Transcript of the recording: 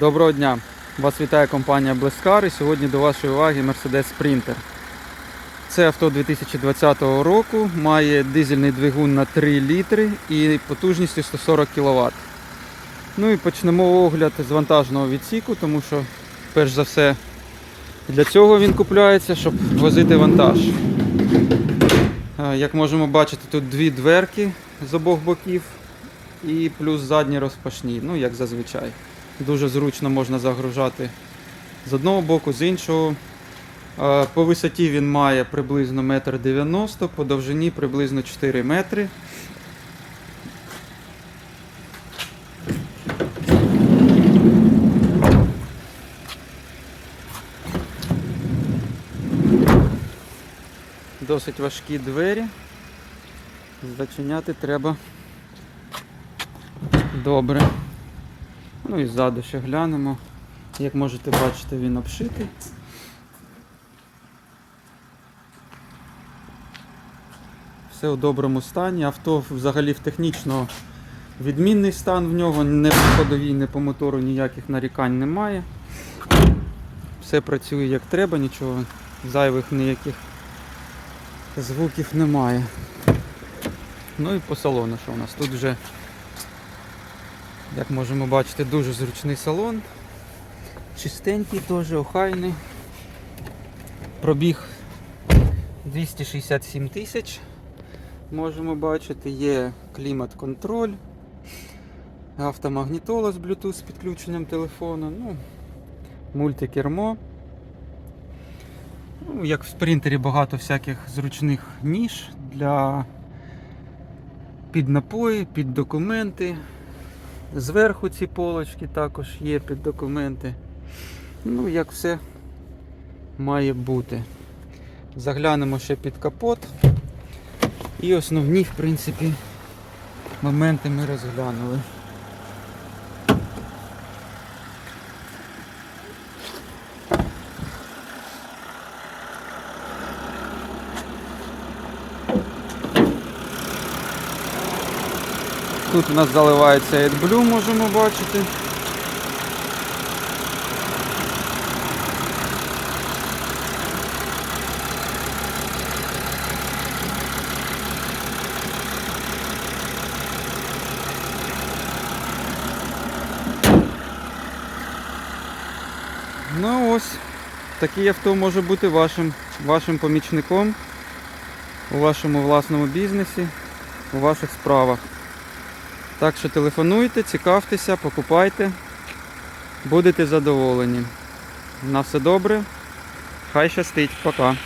Доброго дня! Вас вітає компанія Блескар і сьогодні до вашої уваги Mercedes Sprinter. Це авто 2020 року, має дизельний двигун на 3 літри і потужністю 140 кВт. Ну і почнемо огляд з вантажного відсіку, тому що перш за все для цього він купляється, щоб возити вантаж. Е, Як можемо бачити, тут дві дверки з обох боків і плюс задні розпашні, ну як зазвичай. Дуже зручно можна загружати з одного боку, з іншого. Е, По висоті він має приблизно 1,90 м, по довжині приблизно 4 метри. Досить важкі двері. Зачиняти треба добре. Ну і ззаду ще глянемо. Як можете бачити, він обшитий. Все у доброму стані. Авто взагалі в технічно відмінний стан в нього, не по ходовій, не по мотору ніяких нарікань немає. Все працює як треба, нічого зайвих ніяких звуків немає. Ну і по салону, що у нас тут вже як можемо бачити, дуже зручний салон. Чистенький теж, охайний. Пробіг 267 тисяч. Можемо бачити, є клімат-контроль, автомагнітола з Bluetooth з підключенням телефону, ну, мультикермо. Ну, як в спринтері багато всяких зручних ніж для під напої, під документи. Зверху ці полочки також є під документи. Ну, як все має бути. Заглянемо ще під капот. І основні, в принципі, моменти ми розглянули. Тут у нас заливається AdBlue, можемо бачити. Ну ось, таке авто може бути вашим, вашим помічником у вашому власному бізнесі, у ваших справах. Так що телефонуйте, цікавтеся, покупайте, будете задоволені. На все добре. Хай щастить, пока.